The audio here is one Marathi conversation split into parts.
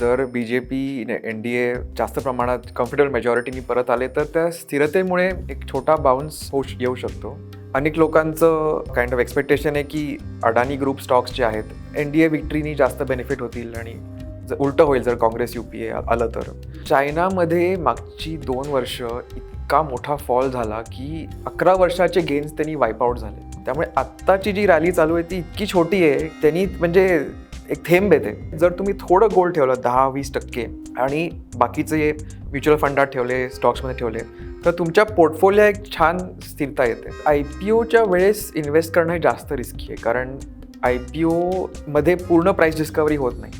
जर B J P N D ए जास्त प्रमाणात कम्फर्टेबल मेजॉरिटीनी परत आले तर त्या स्थिरतेमुळे एक छोटा बाउन्स होऊ येऊ शकतो. अनेक लोकांचं काइंड ऑफ एक्सपेक्टेशन आहे की अडानी ग्रुप स्टॉक्स जे आहेत एन डी ए विक्ट्रीनी जास्त बेनिफिट होतील आणि जर उलटं होईल जर काँग्रेस यू पी ए आलं तर. चायनामध्ये मागची दोन वर्ष इतका मोठा फॉल झाला की अकरा वर्षाचे गेन्स त्यांनी वाईपआउट झाले. त्यामुळे आत्ताची जी रॅली चालू आहे ती इतकी छोटी आहे त्यांनी म्हणजे एक थेंब येते जर तुम्ही थोडं गोल्ड ठेवलं दहा वीस टक्के आणि बाकीचे म्युच्युअल फंडात ठेवले स्टॉक्समध्ये ठेवले तर तुमच्या पोर्टफोलिओ एक छान स्थिरता येते. आय पी ओच्या वेळेस इन्व्हेस्ट करणं हे जास्त रिस्की आहे कारण आय पी ओमध्ये पूर्ण प्राईस डिस्कवरी होत नाही.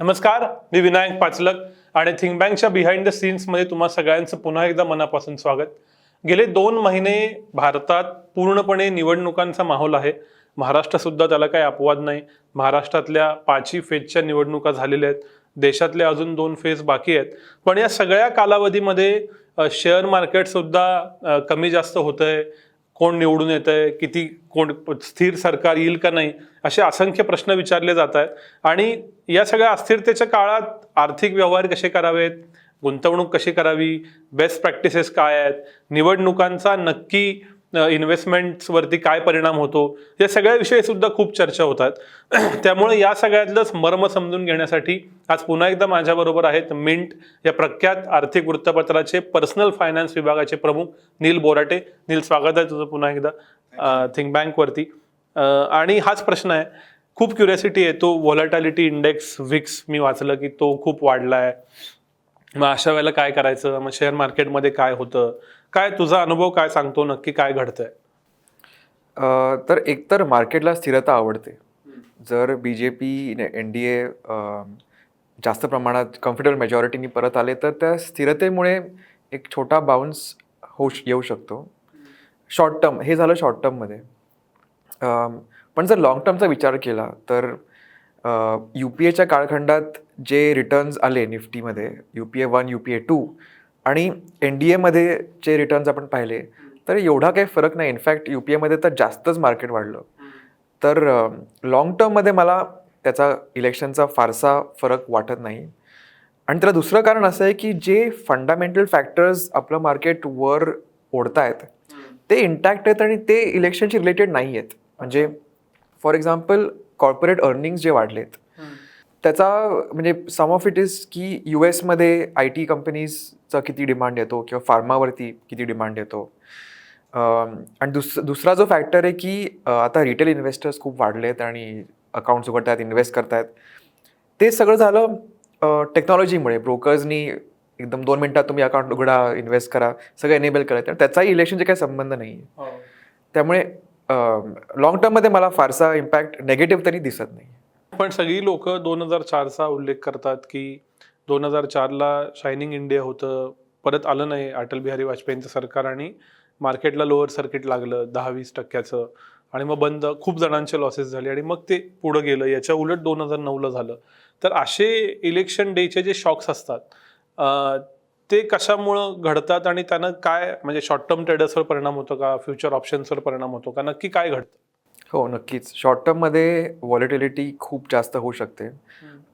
नमस्कार मी विनायक पाचलक आणि थिंक बँकच्या बिहाइंड द सीन्समध्ये तुम्हा सगळ्यांचं पुन्हा एकदा मनापासून स्वागत. गेले दोन महिने भारतात पूर्णपणे निवडणुकांचा माहोल आहे. महाराष्ट्रसुद्धा त्याला काही अपवाद नाही. महाराष्ट्रातल्या पाचही फेजच्या निवडणुका झालेल्या आहेत. देशातल्या अजून दोन फेज बाकी आहेत. पण या सगळ्या कालावधीमध्ये शेअर मार्केटसुद्धा कमी जास्त होत आहे कोण निवडून येत आहे किती कोण स्थिर सरकार येईल का नाही? असे असंख्य प्रश्न विचारले जात आहेत. आणि या सगळ्या अस्थिरतेच्या काळात आर्थिक व्यवहार कसे करावेत? गुंतवणूक कशी करावी? बेस्ट प्रॅक्टिसेस काय आहेत? निवडणुकांचा नक्की इन्व्हेस्टमेंट्सवरती काय परिणाम होतो? या सगळ्या विषयी सुद्धा खूप चर्चा होतात. त्यामुळे या सगळ्यातलंच मर्म समजून घेण्यासाठी आज पुन्हा एकदा माझ्याबरोबर आहेत मिंट या प्रख्यात आर्थिक वृत्तपत्राचे पर्सनल फायनान्स विभागाचे प्रमुख नील बोराटे. नील स्वागत आहे तुझं पुन्हा एकदा थिंक बँकवरती आणि हाच प्रश्न आहे. खूप क्युरियासिटी आहे तो व्हॉलॅटॅलिटी इंडेक्स विक्स मी वाचलं की तो खूप वाढला आहे मग अशा वेळेला काय करायचं? मग शेअर मार्केटमध्ये काय होतं? काय तुझा अनुभव काय सांगतो? नक्की काय घडतंय? तर एकतर मार्केटला स्थिरता आवडते. जर B J P N D ए जास्त प्रमाणात कम्फर्टेबल मेजॉरिटीनी परत आले तर त्या स्थिरतेमुळे एक छोटा बाउन्स होऊ श- येऊ शकतो. शॉर्ट टर्म हे झालं शॉर्ट टर्ममध्ये पण जर लॉंग टर्मचा विचार केला तर यू पी एच्या काळखंडात जे रिटर्न्स आले निफ्टीमध्ये U P A one U P A two आणि एन डी एमध्ये जे रिटर्न्स आपण पाहिले तर एवढा काही फरक नाही. इनफॅक्ट यू पी एमध्ये तर जास्तच मार्केट वाढलं. तर लॉंग टर्ममध्ये मला त्याचा इलेक्शनचा फारसा फरक वाटत नाही. आणि त्याला दुसरं कारण असं आहे की जे फंडामेंटल फॅक्टर्स आपलं मार्केट वर ओढतायत ते इंटॅक्ट आहेत आणि ते इलेक्शनशी रिलेटेड नाही आहेत म्हणजे फॉर एक्झाम्पल कॉर्पोरेट अर्निंग्स जे वाढलेत त्याचा म्हणजे सम ऑफ इट इज की यू एसमध्ये आय टी कंपनीजचा किती डिमांड येतो किंवा फार्मावरती किती डिमांड येतो. आणि दुस दुसरा जो फॅक्टर आहे की आता रिटेल इन्व्हेस्टर्स खूप वाढलेत आणि अकाउंट्स उघडतायत इन्व्हेस्ट करतायत. ते सगळं झालं टेक्नॉलॉजीमुळे ब्रोकर्सनी एकदम दोन मिनटात तुम्ही अकाउंट उघडा इन्व्हेस्ट करा सगळं एनेबल करा त्याचाही इलेक्शनचे काही संबंध नाही आहे त्यामुळे लॉंग टर्ममध्ये मला फारसा इम्पॅक्ट नेगेटिव्ह तरी दिसत नाही. पण सगळी लोक दोन हजार चारचा उल्लेख करतात की दोन हजार चारला शायनिंग इंडिया होतं परत आलं नाही अटल बिहारी वाजपेयींचं सरकार आणि मार्केटला लोअर सर्किट लागलं दहा वीस टक्क्याचं आणि मग बंद खूप जणांचे लॉसेस झाले आणि मग ते पुढं गेलं. याच्या उलट दोन हजार नऊला झालं. तर असे इलेक्शन डेचे जे शॉक्स असतात ते कशामुळं घडतात आणि त्यानं काय म्हणजे शॉर्ट टर्म ट्रेडर्सवर परिणाम होतो का? फ्युचर ऑप्शन्सवर परिणाम होतो का? नक्की काय घडतं? हो नक्कीच. शॉर्ट टर्ममध्ये व्हॉलिटिलिटी खूप जास्त होऊ शकते.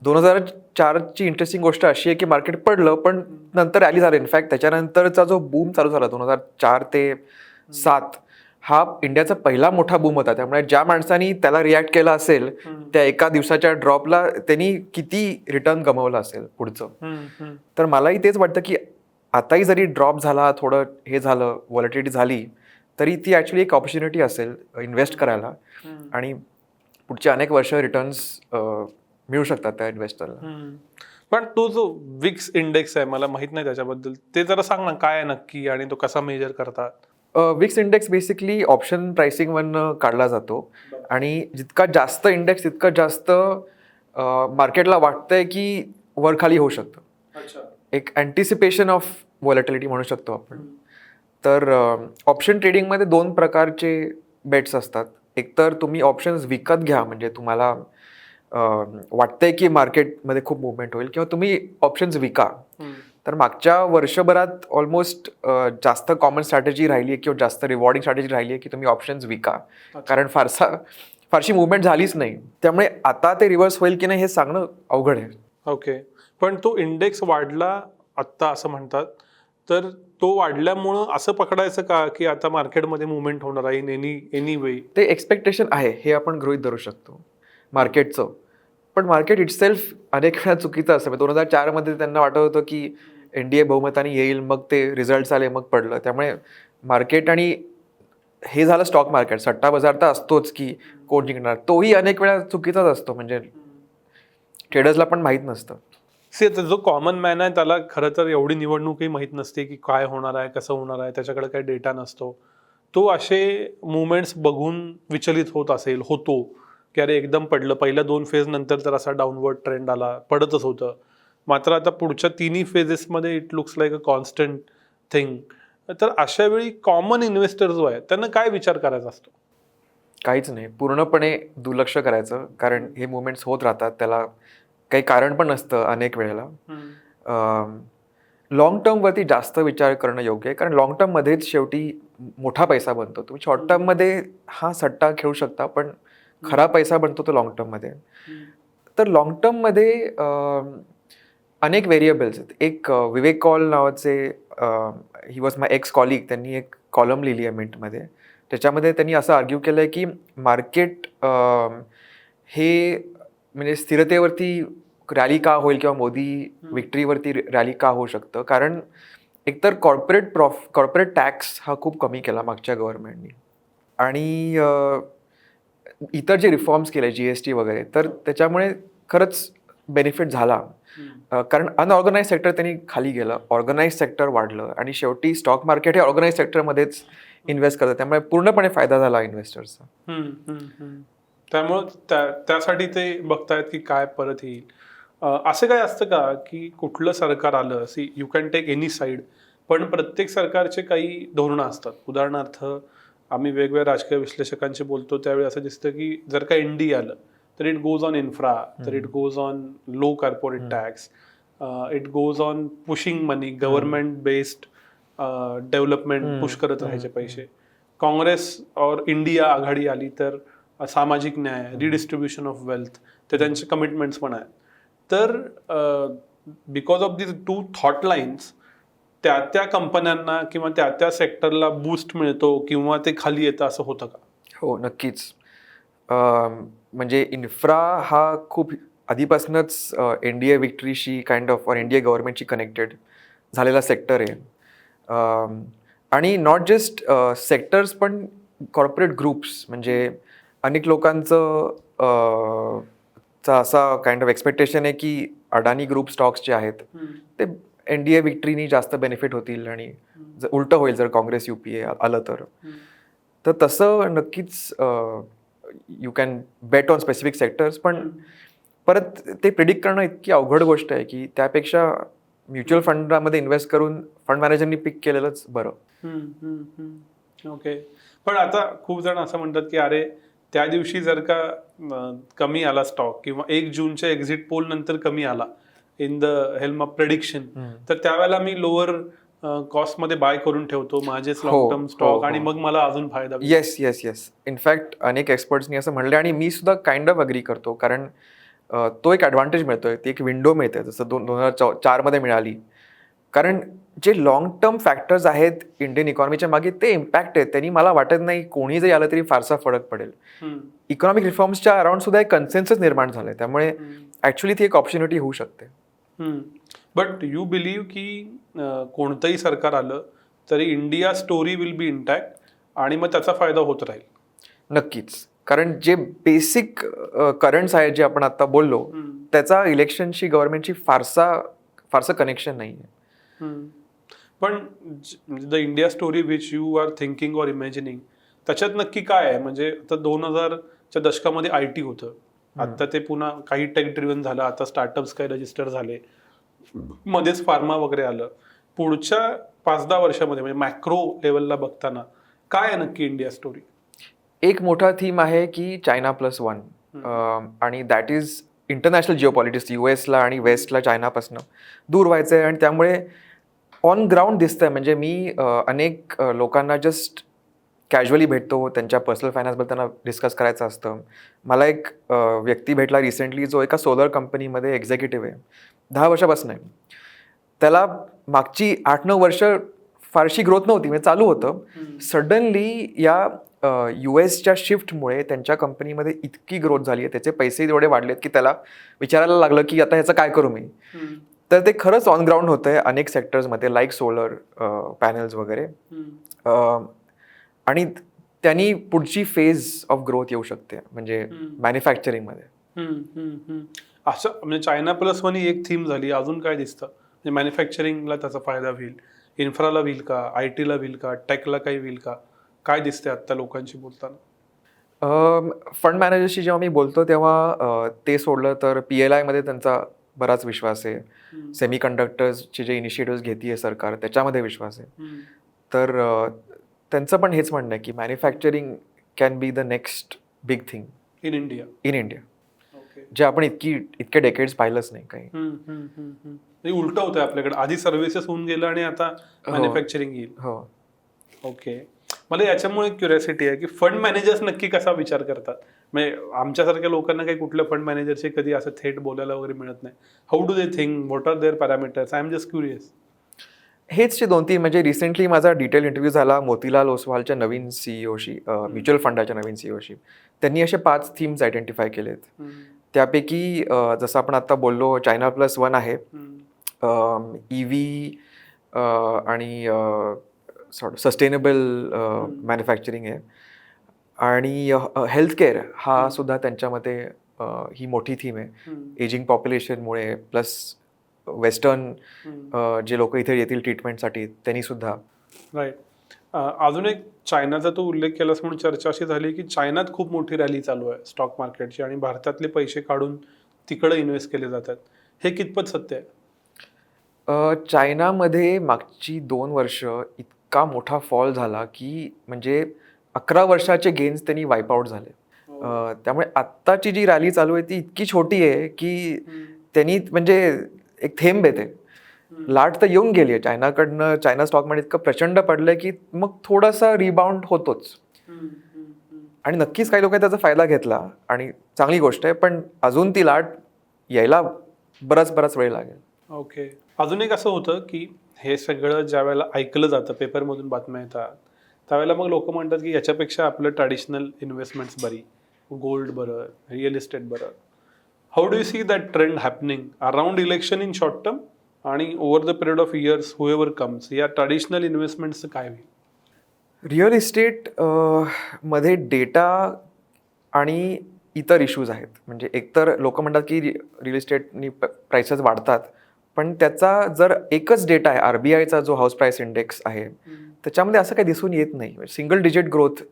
दोन हजार चारची इंटरेस्टिंग गोष्ट अशी आहे की मार्केट पडलं पण नंतर रॅली झालं. इनफॅक्ट त्याच्यानंतरचा जो बूम चालू झाला दोन हजार चार ते सात हा इंडियाचा पहिला मोठा बूम होता. त्यामुळे ज्या माणसांनी त्याला रिॲक्ट केला असेल त्या एका दिवसाच्या ड्रॉपला त्यांनी किती रिटर्न गमावलं असेल पुढचं. तर मलाही तेच वाटतं की आताही जरी ड्रॉप झाला थोडं हे झालं व्हॉलिटिलिटी झाली तरी ती ॲक्च्युली एक ऑपॉर्च्युनिटी असेल इन्व्हेस्ट करायला. आणि पुढचे अनेक वर्ष रिटर्न्स मिळू शकतात त्या इन्व्हेस्टरला. पण तो जो विक्स इंडेक्स आहे मला माहीत नाही त्याच्याबद्दल. ते जरा सांग ना काय आहे नक्की आणि तो कसा मेजर करतात? विक्स इंडेक्स बेसिकली ऑप्शन प्राइसिंगवरनं काढला जातो. आणि जितका जास्त इंडेक्स तितकं जास्त मार्केटला वाटतंय की वर खाली होऊ शकतं. एक अँटिसिपेशन ऑफ व्हॉलेटिलिटी म्हणू शकतो आपण. तर ऑप्शन ट्रेडिंगमध्ये दोन प्रकारचे बेट्स असतात. एक तर तुम्ही ऑप्शन्स विकत घ्या म्हणजे तुम्हाला वाटतंय की मार्केटमध्ये खूप मुवमेंट होईल किंवा तुम्ही ऑप्शन्स विका. तर मागच्या वर्षभरात ऑलमोस्ट जास्त कॉमन स्ट्रॅटेजी राहिली आहे किंवा जास्त रिवॉर्डिंग स्ट्रॅटेजी राहिली आहे की तुम्ही ऑप्शन्स विका. कारण फारसा फारशी मुवमेंट झालीच नाही. त्यामुळे आता ते रिव्हर्स होईल की नाही हे सांगणं अवघड आहे. ओके पण तो इंडेक्स वाढला आत्ता असं म्हणतात. तर तो वाढल्यामुळं असं पकडायचं का की आता मार्केटमध्ये मुवमेंट होणार आहे इन एनी एनी वे ते एक्सपेक्टेशन आहे हे आपण गृहीत धरू शकतो. मार्केटचं पण मार्केट इटसेल्फ अनेक वेळा चुकीचं असतं दोन हजार चारमध्ये त्यांना वाटत होतं की एन डी ए बहुमताने येईल मग ते रिझल्ट आले मग पडलं. त्यामुळे मार्केट आणि हे झालं स्टॉक मार्केट सट्टा बाजार तर असतोच की कोण जिंकणार. तोही अनेक वेळा चुकीचाच असतो. म्हणजे ट्रेडर्सला पण माहीत नसतं. सी आता जो कॉमन मॅन आहे त्याला खरं तर एवढी निवडणूकही माहीत नसते की काय होणार आहे कसं होणार आहे. त्याच्याकडे काही डेटा नसतो. तो असे मुवमेंट्स बघून विचलित होत असेल होतो. की अरे एकदम पडलं. पहिल्या दोन फेज नंतर तर असा डाऊनवर्ड ट्रेंड आला पडतच होतं. मात्र आता पुढच्या तिन्ही फेजेसमध्ये it looks like a constant thing तर अशा वेळी कॉमन इन्व्हेस्टर जो आहे त्यांना काय विचार करायचा असतो? काहीच नाही. पूर्णपणे दुर्लक्ष करायचं. कारण हे मुवमेंट्स होत राहतात. त्याला काही कारण पण नसतं अनेक वेळेला. लॉंग टर्मवरती जास्त विचार करणं योग्य आहे. कारण लॉंग टर्ममध्येच शेवटी मोठा पैसा बनतो. तुम्ही शॉर्ट टर्ममध्ये हा सट्टा खेळू शकता. पण खरा पैसा बनतो तो लॉंग टर्ममध्ये तर लॉंग टर्ममध्ये अनेक व्हेरिएबल्स आहेत. एक विवेक कॉल नावाचे ही वॉज माय एक्स कॉलिग त्यांनी एक कॉलम लिहिली आहे मिंटमध्ये त्याच्यामध्ये त्यांनी असं आर्ग्यू केलं आहे की मार्केट हे म्हणजे स्थिरतेवरती रॅली का होईल किंवा मोदी विक्ट्रीवरती रॅली का होऊ शकतं? कारण एकतर कॉर्पोरेट प्रॉफ कॉर्पोरेट टॅक्स हा खूप कमी केला मागच्या गव्हर्नमेंटनी आणि इतर जे रिफॉर्म्स केले जी एस टी वगैरे तर त्याच्यामुळे खरंच बेनिफिट झाला. कारण अनऑर्गनाईज सेक्टर त्यांनी खाली गेलं. ऑर्गनाईज सेक्टर वाढलं आणि शेवटी स्टॉक मार्केट हे ऑर्गनाईज सेक्टरमध्येच इन्व्हेस्ट करतं त्यामुळे पूर्णपणे फायदा झाला इन्व्हेस्टर्सचा. त्यामुळं त्या त्यासाठी ते बघतायत की काय परत येईल. असं काय असतं का की कुठलं सरकार आलं see you can take any side पण प्रत्येक सरकारचे काही धोरणं असतात. उदाहरणार्थ आम्ही वेगवेगळ्या राजकीय विश्लेषकांशी बोलतो त्यावेळी असं दिसतं की जर का एन डी आलं तर इट गोज ऑन इन्फ्रा तर it goes on low corporate tax it goes on pushing money government based development push करत राहायचे पैसे. काँग्रेस और इंडिया आघाडी आली तर सामाजिक न्याय रिडिस्ट्रीब्युशन ऑफ वेल्थ ते त्यांचे कमिटमेंट्स पण आहेत. तर because of this two thought lines त्या त्या कंपन्यांना किंवा त्या त्या सेक्टरला बूस्ट मिळतो किंवा ते खाली येतं असं होतं का? हो नक्कीच. म्हणजे इन्फ्रा हा खूप आधीपासूनच एन डी ए विक्ट्रीशी काइंड ऑफ डी ए गव्हर्नमेंटशी कनेक्टेड झालेला सेक्टर आहे. आणि नॉट जस्ट सेक्टर्स पण कॉर्पोरेट ग्रुप्स म्हणजे अनेक लोकांचं चा असा काइंड ऑफ एक्सपेक्टेशन आहे की अडानी ग्रुप स्टॉक्स जे आहेत ते एन डी ए विक्ट्रीनी जास्त बेनिफिट होतील आणि जर उलटं होईल जर काँग्रेस यू पी ए आलं तर. तर तसं नक्कीच you can bet on specific sectors पण परत ते प्रिडिक्ट करणं इतकी अवघड गोष्ट आहे की त्यापेक्षा म्युच्युअल फंडामध्ये इन्व्हेस्ट करून फंड मॅनेजरनी पिक केलेलंच बरं. ओके पण आता खूप जण असं म्हणतात की अरे त्या दिवशी जर का कमी आला स्टॉक किंवा एक जूनच्या एक्झिट पोल नंतर कमी आला in the helm of prediction तर त्यावेळेला मी लोअर कॉस्टमध्ये बाय करून ठेवतो माझेच हो, लॉंग टर्म हो, स्टॉक हो. आणि मग मला अजून फायदा. येस येस येस इनफॅक्ट अनेक एक्सपर्ट्सनी असं म्हणलं आणि मी सुद्धा काइंड ऑफ अग्री करतो कारण तो एक ॲडव्हान्टेज मिळतोय ती एक विंडो मिळते जसं दोन दोन हजार चौ चारमध्ये मिळाली. कारण जे लाँग टर्म फॅक्टर्स आहेत इंडियन इकॉनॉमीच्या मागे ते इम्पॅक्ट आहेत. त्यांनी मला वाटत नाही कोणी जरी आलं तरी फारसा फरक पडेल. इकॉनॉमिक रिफॉर्म्सच्या अराउंड सुद्धा एक कन्सेन्सस निर्माण झालं त्यामुळे ॲक्च्युली ती एक ऑपॉर्च्युनिटी होऊ शकते. बट यू बिलीव्ह की कोणतंही सरकार आलं तरी India story will be intact आणि मग त्याचा फायदा होत राहील. नक्कीच. कारण जे बेसिक करंट्स आहेत जे आपण आता बोललो त्याचा इलेक्शनशी गव्हर्नमेंटशी फारसा फारसं कनेक्शन नाही आहे. पण the India story which you are thinking और इमॅजिनिंग त्याच्यात नक्की काय आहे? म्हणजे आता दोन हजारच्या दशकामध्ये आय टी होतं. आता ते पुन्हा काही टेक ड्रिव्हन झालं आता स्टार्टअप्स काही रजिस्टर झाले. मध्येच फार्मा वगैरे आलं. पुढच्या पाच दहा वर्षामध्ये म्हणजे मॅक्रो लेवलला बघताना काय आहे नक्की इंडिया स्टोरी एक मोठा थीम आहे की चायना प्लस वन आणि that is international geo politics U एसला आणि वेस्टला चायनापासून दूर व्हायचं आहे आणि त्यामुळे ऑन ग्राउंड दिसतंय. म्हणजे मी अनेक लोकांना जस्ट कॅज्युअली भेटतो त्यांच्या पर्सनल फायनान्सबद्दल त्यांना डिस्कस करायचं असतं. मला एक व्यक्ती भेटला रिसेंटली जो एका सोलर कंपनीमध्ये एक्झिक्युटिव्ह आहे. दहा वर्षापासून आहे. त्याला मागची आठ नऊ वर्ष फारशी ग्रोथ नव्हती म्हणजे चालू होतं. सडनली या यू एसच्या शिफ्टमुळे त्यांच्या कंपनीमध्ये इतकी ग्रोथ झाली आहे. त्याचे पैसे एवढे वाढलेत की त्याला विचारायला लागलं की आता ह्याचं काय करू मी? तर ते खरंच ऑन ग्राउंड होतं आहे अनेक सेक्टर्समध्ये लाईक सोलर पॅनल्स वगैरे. आणि त्यांनी पुढची फेज ऑफ ग्रोथ येऊ शकते म्हणजे हम्म. मॅन्युफॅक्चरिंगमध्ये असं म्हणजे चायना प्लस वन ही एक थीम झाली. अजून काय दिसतं? म्हणजे मॅन्युफॅक्चरिंगला त्याचा फायदा होईल. इन्फ्राला होईल का? आय टीला होईल का? टेकला काही होईल का? काय दिसते आत्ता लोकांशी बोलताना? फंड मॅनेजरशी जेव्हा मी बोलतो तेव्हा ते सोडलं तर पी एल आयमध्ये त्यांचा बराच विश्वास आहे. सेमी कंडक्टर्सचे जे इनिशिएटिव्ह घेते सरकार त्याच्यामध्ये विश्वास आहे. तर त्यांचं पण हेच म्हणणं आहे की manufacturing can be the next big thing in India in India जे आपण इतकी इतके डेकेड्स पाहिलंच नाही काही. उलट होतंय आपल्याकडे. आधी सर्व्हिसेस होऊन गेलं आणि आता हो. मॅन्युफॅक्चरिंग येईल. हो. ओके मला याच्यामुळे क्युरियोसिटी आहे की फंड मॅनेजर्स नक्की कसा विचार करतात? म्हणजे आमच्यासारख्या लोकांना काही कुठल्या फंड मॅनेजरशी कधी असं थेट बोलायला वगैरे मिळत नाही. How do they think what are their parameters I am just curious हेच जे दोन तीन म्हणजे रिसेंटली माझा डिटेल इंटरव्ह्यू झाला मोतीलाल ओसवालच्या नवीन सीईओशी म्युच्युअल फंडाच्या नवीन सीईओशी त्यांनी असे पाच थीम्स आयडेंटिफाय केलेत. त्यापैकी जसं आपण आता बोललो चायना प्लस वन आहे. ई व्ही आणि सॉर्ट सस्टेनेबल मॅन्युफॅक्चरिंग आहे. आणि हेल्थकेअर हा सुद्धा त्यांच्यामध्ये ही मोठी थीम आहे. एजिंग पॉप्युलेशनमुळे प्लस वेस्टर्न जे लोक इथे येतील ट्रीटमेंटसाठी त्यांनी सुद्धा राईट अजून एक चायनाचा तो उल्लेख केलास म्हणून चर्चा अशी झाली की चायनात खूप मोठी रॅली चालू आहे स्टॉक मार्केटची आणि भारतातले पैसे काढून तिकडे इन्व्हेस्ट केले जातात. हे कितपत सत्य आहे? चायनामध्ये मागची दोन वर्ष इतका मोठा फॉल झाला की म्हणजे अकरा वर्षाचे गेन्स त्यांनी वाईप आउट झाले. अ, त्यामुळे आत्ताची जी रॅली चालू आहे ती इतकी छोटी आहे की त्यांनी म्हणजे एक थेंब येते लाट तर येऊन गेली आहे. चायनाकडनं चायना स्टॉकमध्ये इतकं प्रचंड पडलंय की मग थोडासा रिबाउंड होतोच. आणि नक्कीच काही लोकांनी त्याचा फायदा घेतला आणि चांगली गोष्ट आहे पण अजून ती लाट यायला बराच बराच वेळ लागेल. ओके. अजून एक असं होतं की हे सगळं ज्या वेळेला ऐकलं जातं पेपरमधून बातम्या येतात त्यावेळेला मग लोक म्हणतात की याच्यापेक्षा आपलं ट्रॅडिशनल इन्व्हेस्टमेंट्स बरी. गोल्ड बरं रिअल इस्टेट बरं. How do you see that trend happening around election in short term आणि over the period of years whoever comes या ट्रॅडिशनल इन्व्हेस्टमेंट्सचं काय होईल? रिअल इस्टेटमध्ये डेटा आणि इतर इश्यूज आहेत. म्हणजे एकतर लोक म्हणतात की रिअल इस्टेटनी प्राइसेस वाढतात. पण त्याचा जर एकच डेटा आहे आर बी आयचा जो हाऊस प्राईस इंडेक्स आहे त्याच्यामध्ये असं काही दिसून येत नाही. सिंगल डिजिट ग्रोथ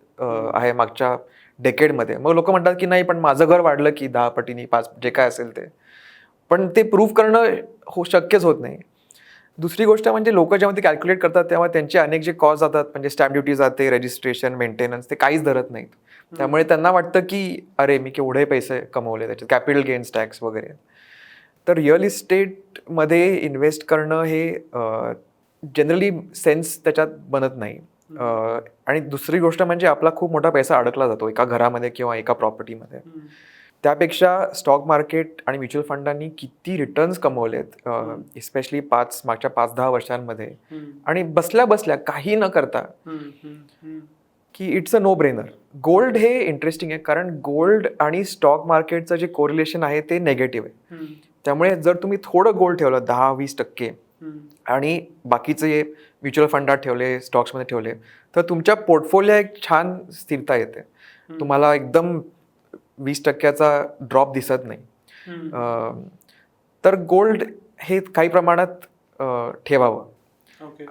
आहे मागच्या डेकेडमध्ये मग लोक म्हणतात की नाही पण माझं घर वाढलं की दहा पटीने पाच जे काय असेल ते. पण ते प्रूव्ह करणं हो शक्यच होत नाही. दुसरी गोष्ट म्हणजे लोक जेव्हा ते कॅल्क्युलेट करतात तेव्हा त्यांचे अनेक जे कॉस्ट जातात म्हणजे स्टॅम्प ड्युटी जाते रजिस्ट्रेशन मेंटेनन्स ते काहीच धरत नाहीत. त्यामुळे त्यांना वाटतं की अरे मी केवढे पैसे कमवले त्याच्यात कॅपिटल गेन्स टॅक्स वगैरे. तर रिअल इस्टेटमध्ये इन्व्हेस्ट करणं हे जनरली सेन्स त्याच्यात बनत नाही. आणि दुसरी गोष्ट म्हणजे आपला खूप मोठा पैसा अडकला जातो एका घरामध्ये किंवा एका प्रॉपर्टीमध्ये. त्यापेक्षा स्टॉक मार्केट आणि म्युच्युअल फंडांनी किती रिटर्न्स कमवलेत इस्पेशली पाच मागच्या पाच दहा वर्षांमध्ये. आणि बसल्या बसल्या काही न करता की it's a no brainer gold हे इंटरेस्टिंग आहे कारण गोल्ड आणि स्टॉक मार्केटचं जे कोरिलेशन आहे ते नेगेटिव्ह आहे. त्यामुळे जर तुम्ही थोडं गोल्ड ठेवलं दहा वीस टक्के आणि बाकीचे म्युच्युअल फंडात ठेवले स्टॉक्समध्ये ठेवले तर तुमच्या पोर्टफोलिओ एक छान स्थिरता येते. तुम्हाला एकदम वीस टक्क्याचा ड्रॉप दिसत नाही. तर गोल्ड हे काही प्रमाणात ठेवावं.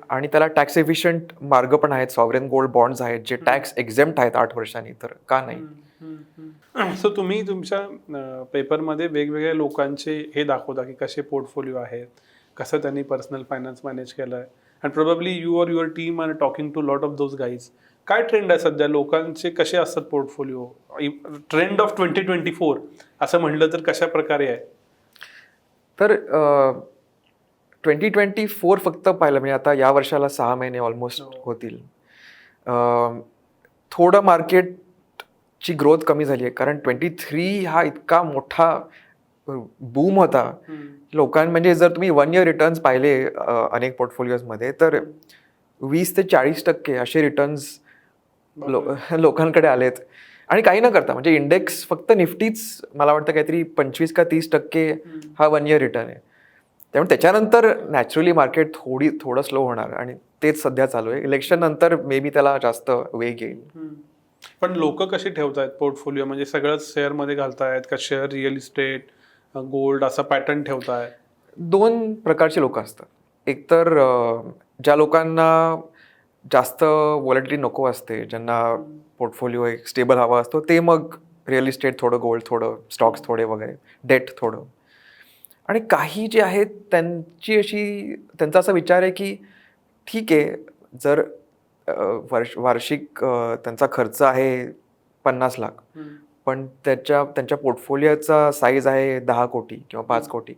आणि त्याला टॅक्स एफिशियंट मार्ग पण आहेत. सॉव्हरेन गोल्ड बॉन्ड्स आहेत जे टॅक्स एक्झेम्प्ट आहेत आठ वर्षांनी तर का नाही? सो तुम्ही तुमच्या पेपरमध्ये वेगवेगळ्या लोकांचे हे दाखवता की कसे पोर्टफोलिओ आहेत. कसं त्यांनी पर्सनल फायनान्स मॅनेज केलं आहे and probably you are your team are talking to lot of those guys काय ट्रेंड आहे सध्या? लोकांचे कसे असतात portfolio trend of twenty twenty four असं म्हणलं तर कशा प्रकारे आहे? तर ट्वेंटी ट्वेंटी फोर फक्त पाहिलं म्हणजे आता या वर्षाला सहा महिने ऑलमोस्ट हो. होतील. थोडं मार्केटची ग्रोथ कमी झाली आहे कारण ट्वेंटी थ्री हा इतका मोठा बूम होता. लोकां म्हणजे जर तुम्ही वन इयर रिटर्न्स पाहिले अनेक पोर्टफोलिओजमध्ये तर वीस ते चाळीस टक्के असे रिटर्न्स लो लोकांकडे आलेत. आणि काही न करता म्हणजे इंडेक्स फक्त निफ्टीच मला वाटतं काहीतरी पंचवीस का तीस टक्के हा वन इयर रिटर्न आहे. त्यामुळे त्याच्यानंतर नॅचरली मार्केट थोडी थोडं स्लो होणार आणि तेच सध्या चालू आहे. इलेक्शन नंतर मे बी त्याला जास्त वेग येईल. पण लोक कशी ठेवतायत पोर्टफोलिओ म्हणजे सगळंच शेअरमध्ये घालतायत का? शेअर रिअल इस्टेट गोल्ड असा पॅटर्न ठेवतायत दोन प्रकारचे लोक असतात. एकतर ज्या लोकांना जास्त वॉलिटी नको असते ज्यांना पोर्टफोलिओ एक स्टेबल हवा असतो ते मग रिअल इस्टेट थोडं गोल्ड थोडं स्टॉक्स थोडे वगैरे डेट थोडं. आणि काही जे आहेत त्यांची अशी त्यांचा असा विचार आहे की ठीक आहे जर वर्ष वार्षिक त्यांचा खर्च आहे पन्नास लाख. पण त्याच्या त्यांच्या पोर्टफोलिओचा साईज आहे दहा कोटी किंवा पाच कोटी.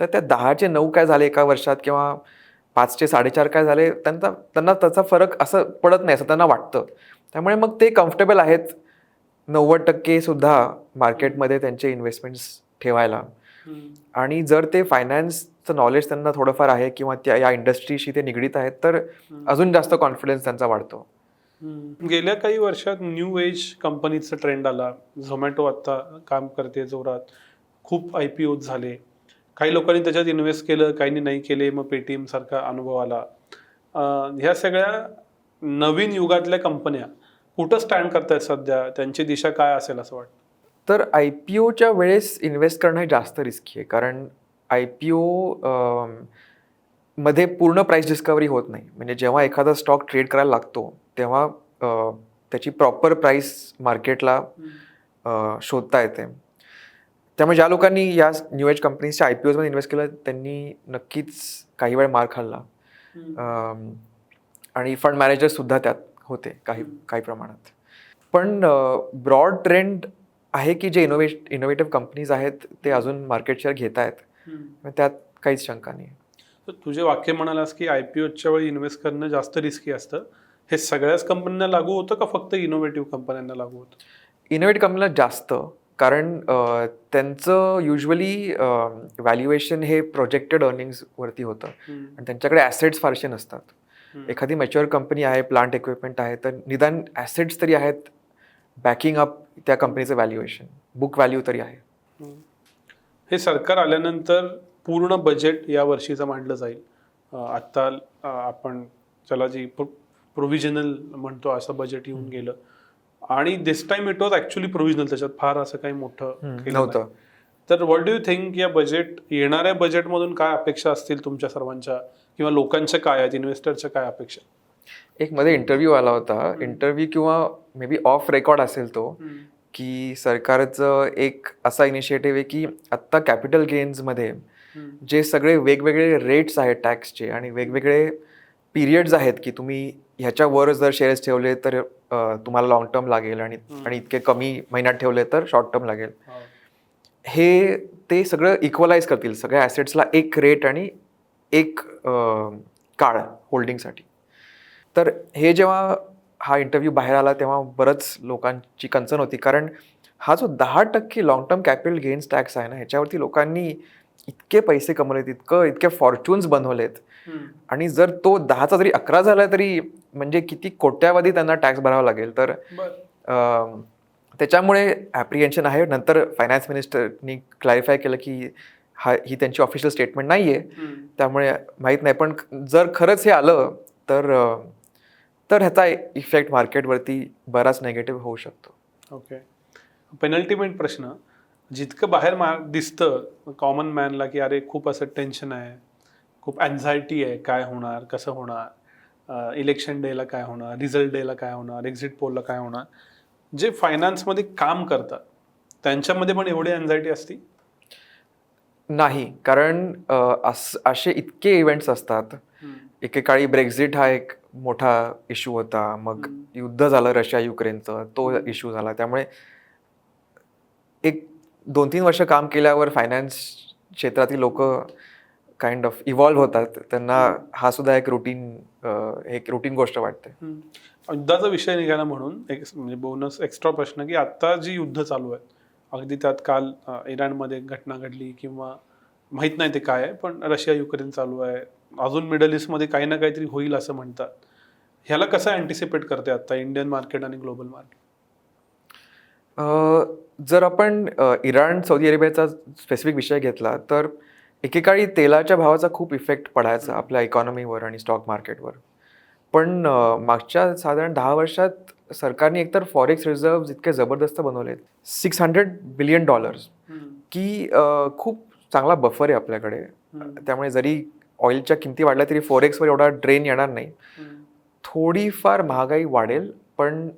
तर त्या दहाचे नऊ काय झाले एका वर्षात किंवा पाचचे साडेचार काय झाले त्यांचा त्यांना त्याचा फरक असं पडत नाही असं त्यांना वाटतं. त्यामुळे मग ते कम्फर्टेबल आहेत. नव्वद टक्के सुद्धा मार्केटमध्ये त्यांचे इन्व्हेस्टमेंट्स ठेवायला. आणि जर ते फायनान्सचं नॉलेज त्यांना थोडंफार आहे किंवा त्या या इंडस्ट्रीशी ते निगडीत आहेत तर अजून जास्त कॉन्फिडन्स त्यांचा वाढतो. गेल्या काही वर्षात न्यू एज कंपनीचा ट्रेंड आला. झोमॅटो आता काम करते जोरात. खूप आय पी ओज झाले. काही लोकांनी त्याच्यात इन्व्हेस्ट केलं काहींनी नाही केले मग पेटीएम सारखा अनुभव आला. ह्या सगळ्या नवीन युगातल्या कंपन्या कुठं स्टँड करतायत सध्या? त्यांची दिशा काय असेल असं वाटतं? तर आय पी ओच्या वेळेस इन्व्हेस्ट करणं हे जास्त रिस्की आहे. कारण आय पी ओ मध्ये पूर्ण प्राईस डिस्कवरी होत नाही. म्हणजे जेव्हा एखादा स्टॉक ट्रेड करायला लागतो तेव्हा अं, त्याची प्रॉपर प्राईस मार्केटला अं, शोधता येते. त्यामुळे ज्या लोकांनी या न्यू एज कंपनीजच्या आय पी ओजमध्ये इन्व्हेस्ट केलं त्यांनी नक्कीच काही वेळ मार खाल्ला. अं, आणि फंड मॅनेजरसुद्धा त्यात होते काही काही प्रमाणात. पण ब्रॉड ट्रेंड आहे की जे इनोव्हेट इनोव्हेटिव्ह कंपनीज आहेत ते अजून मार्केट शेअर घेत आहेत. मग त्यात काहीच शंका नाही तर तुझे वाक्य म्हणालास की आय पी ओच्या वेळी इन्व्हेस्ट करणं जास्त रिस्की असतं हे सगळ्याच कंपन्यांना लागू होतं का फक्त इनोव्हेटिव्ह कंपन्यांना लागू होतं? इनोव्हेट कंपनीला जास्त कारण त्यांचं युजली व्हॅल्युएशन हे प्रोजेक्टेड अर्निंग्सवरती होतं. आणि त्यांच्याकडे ॲसेट्स फारसे नसतात. एखादी मॅच्युअर कंपनी आहे प्लांट इक्विपमेंट आहे तर निदान ॲसेट्स तरी आहेत बॅकिंग अप त्या कंपनीचं व्हॅल्युएशन बुक व्हॅल्यू तरी आहे. हे सरकार आल्यानंतर पूर्ण बजेट या वर्षीचं मांडलं जाईल. आत्ता आपण त्याला जी प्रोव्हिजनल म्हणतो असं बजेट येऊन गेलं. आणि this time it was actually provisional त्याच्यात फार असं काही मोठं नव्हतं. तर व्हॉट डू यू थिंक या बजेट येणाऱ्या बजेटमधून काय अपेक्षा असतील तुमच्या सर्वांच्या? किंवा लोकांच्या काय आहेत इन्व्हेस्टरच्या काय अपेक्षा? एक मध्ये इंटरव्ह्यू आला होता. इंटरव्ह्यू किंवा मे बी ऑफ रेकॉर्ड असेल तो की सरकारचं एक असा इनिशिएटिव्ह आहे की आत्ता कॅपिटल गेन्समध्ये जे सगळे वेगवेगळे रेट्स आहेत टॅक्सचे आणि वेगवेगळे पिरियड्स आहेत की तुम्ही ह्याच्यावर जर शेअर्स ठेवले तर तुम्हाला लॉंग टर्म लागेल आणि आणि इतके कमी महिन्यात ठेवले तर शॉर्ट टर्म लागेल. हे. ते सगळं इक्वलाइज करतील सगळ्या ॲसेट्सला एक रेट आणि एक काळ होल्डिंगसाठी तर हे जेव्हा हा इंटरव्ह्यू बाहेर आला तेव्हा बरंच लोकांची कन्सर्न होती. कारण हा जो दहा टक्के long term capital gains tax आहे ना ह्याच्यावरती लोकांनी इतके पैसे कमवलेत इतकं इतके फॉर्च्युन्स बनवलेत. आणि जर तो दहाचा जरी अकरा झाला तरी म्हणजे किती कोट्यावधी त्यांना टॅक्स भरावा लागेल. तर त्याच्यामुळे ॲप्रिहेन्शन आहे. नंतर फायनान्स मिनिस्टरनी क्लॅरिफाय केलं की हा ही त्यांची ऑफिशियल स्टेटमेंट नाही आहे त्यामुळे माहीत नाही. पण जर खरंच हे आलं तर तर ह्याचा इफेक्ट मार्केटवरती बराच नेगेटिव्ह होऊ शकतो. ओके पेनल्टीमेंट प्रश्न. जितकं बाहेर मा दिसतं कॉमन मॅनला की अरे खूप असं टेन्शन आहे खूप अँझायटी आहे काय होणार कसं होणार? इलेक्शन डेला काय होणार रिझल्ट डेला काय होणार एक्झिट पोलला काय होणार जे फायनान्समध्ये काम करतात त्यांच्यामध्ये पण एवढी अँझायटी असती? नाही कारण असे इतके इव्हेंट्स असतात. एकेकाळी ब्रेक्झिट हा एक मोठा इश्यू होता. मग युद्ध झालं रशिया युक्रेनचं तो इश्यू झाला. त्यामुळे एक दोन तीन वर्ष काम केल्यावर फायनान्स क्षेत्रातील लोक काइंड ऑफ इव्हॉल्व्ह होतात त्यांना हा सुद्धा एक रुटीन एक रुटीन गोष्ट वाटते. युद्धाचा विषय निघाला म्हणून एक म्हणजे बोनस एक्स्ट्रा प्रश्न की आता जी युद्ध चालू आहे अगदी त्यात काल इराणमध्ये घटना घडली किंवा माहीत नाही ते काय आहे पण रशिया युक्रेन चालू आहे अजून मिडल ईस्टमध्ये काही ना काहीतरी होईल असं म्हणतात. ह्याला कसं अँटिसिपेट करते आता इंडियन मार्केट आणि ग्लोबल मार्केट जर आपण इराण सौदी अरेबियाचा स्पेसिफिक विषय घेतला तर एकेकाळी तेलाच्या भावाचा खूप इफेक्ट पडायचा आपल्या इकॉनॉमीवर आणि स्टॉक मार्केटवर पण मागच्या साधारण दहा वर्षात सरकारने एकतर फॉरेक्स रिझर्व्ह इतके जबरदस्त बनवलेत. सिक्स हंड्रेड बिलियन डॉलर्स की खूप चांगला बफर आहे आपल्याकडे. त्यामुळे जरी ऑइलच्या किमती वाढल्या तरी फॉरेक्सवर एवढा ड्रेन येणार नाही. थोडीफार महागाई वाढेल पण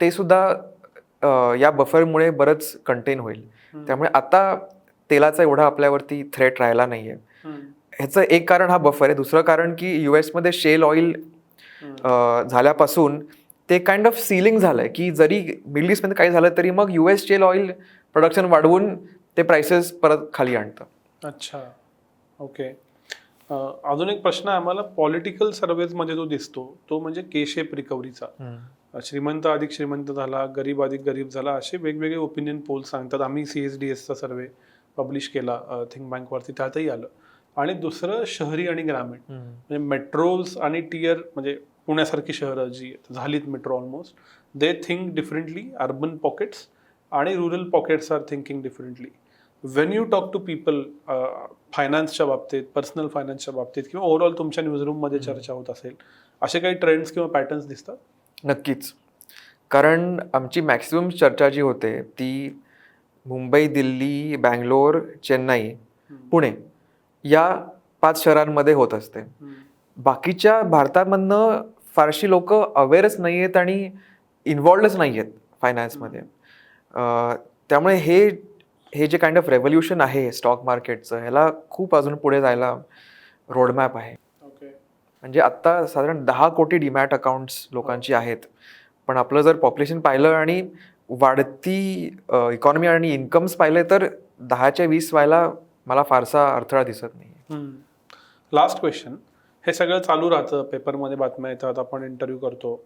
ते सुद्धा या बफरमुळे बरंच कंटेन होईल. त्यामुळे आता तेलाचा एवढा आपल्यावरती थ्रेट राहिला नाहीये. ह्याचं एक कारण हा बफर आहे. दुसरं कारण की यू एसमध्ये शेल ऑइल झाल्यापासून ते काइंड ऑफ सिलिंग झालंय. की जरी मिडल ईस्टमध्ये काही झालं तरी मग U S shale oil production वाढवून ते प्राइसेस परत खाली आणतं. अच्छा. ओके अजून एक प्रश्न आहे आम्हाला. पॉलिटिकल सर्वेजमध्ये जो दिसतो तो म्हणजे के शेप रिकव्हरीचा श्रीमंत अधिक श्रीमंत झाला गरीब अधिक गरीब झाला असे वेगवेगळे ओपिनियन पोल सांगतात. आम्ही सी एस डी एसचा सर्वे पब्लिश केला थिंक बँकवरती त्यातही आलं. आणि दुसरं शहरी आणि ग्रामीण. म्हणजे मेट्रोज आणि टियर म्हणजे पुण्यासारखी शहरं जी झालीत metro almost they think differently urban pockets आणि rural pockets are thinking differently when you talk to people फायनान्सच्या बाबतीत पर्सनल फायनान्सच्या बाबतीत किंवा ओव्हरऑल तुमच्या न्यूजरूममध्ये चर्चा होत असेल असे काही ट्रेंड्स किंवा पॅटर्न्स दिसतात? नक्कीच. कारण आमची मॅक्सिमम चर्चा जी होते ती मुंबई दिल्ली बँगलोर चेन्नई पुणे या पाच शहरांमध्ये होत असते. बाकीच्या भारतामधनं फारशी लोक अवेअरच नाही आहेत आणि इन्वॉल्डच नाही आहेत फायनान्समध्ये. त्यामुळे हे हे जे काइंड ऑफ रेव्होल्युशन आहे स्टॉक मार्केटचं ह्याला खूप अजून पुढे जायला रोडमॅप आहे. म्हणजे आत्ता साधारण दहा कोटी डीमॅट अकाउंट्स लोकांची आहेत. पण आपलं जर पॉप्युलेशन पाहिलं आणि वाढती इकॉनॉमी आणि इन्कम्स पाहिले तर दहाच्या वीस व्हायला मला फारसा अडथळा दिसत नाही लास्ट क्वेश्चन हे सगळं चालू राहतं पेपरमध्ये बातम्या येतात आपण इंटरव्ह्यू करतो.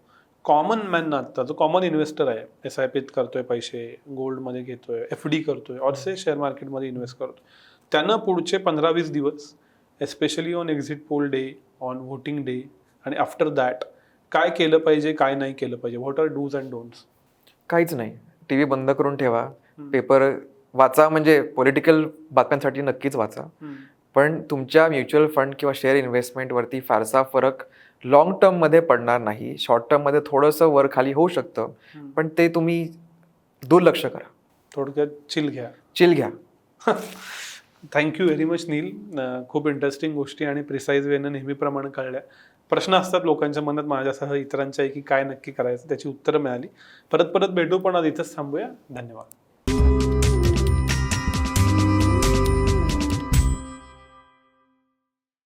कॉमन मॅन आता जो कॉमन इन्व्हेस्टर आहे एस आय पीत करतोय पैसे गोल्डमध्ये घेतोय एफ डी करतोय ऑरसे शेअर मार्केटमध्ये इन्व्हेस्ट करतोय. त्यानं पुढचे पंधरा वीस दिवस especially on exit poll day on voting day आणि आफ्टर दॅट काय केलं पाहिजे काय नाही केलं पाहिजे? What are dos and don'ts काहीच नाही. टी व्ही बंद करून ठेवा. पेपर वाचा म्हणजे पॉलिटिकल बातम्यांसाठी नक्कीच वाचा. पण तुमच्या म्युच्युअल फंड किंवा शेअर इन्व्हेस्टमेंटवरती फारसा फरक लॉंग टर्ममध्ये पडणार नाही. शॉर्ट टर्ममध्ये थोडंसं वर खाली होऊ शकतं. पण ते तुम्ही दुर्लक्ष करा. थोडक्यात चिल घ्या. चिल घ्या. थँक्यू व्हेरी मच नील खूप इंटरेस्टिंग गोष्टी आणि प्रिसाईज वेनं नेहमीप्रमाणे कळल्या. प्रश्न असतात लोकांच्या मनात माझ्यासह इतरांच्या की काय नक्की करायचं त्याची उत्तरं मिळाली. परत परत भेटू पण आज इथंच थांबूया. धन्यवाद.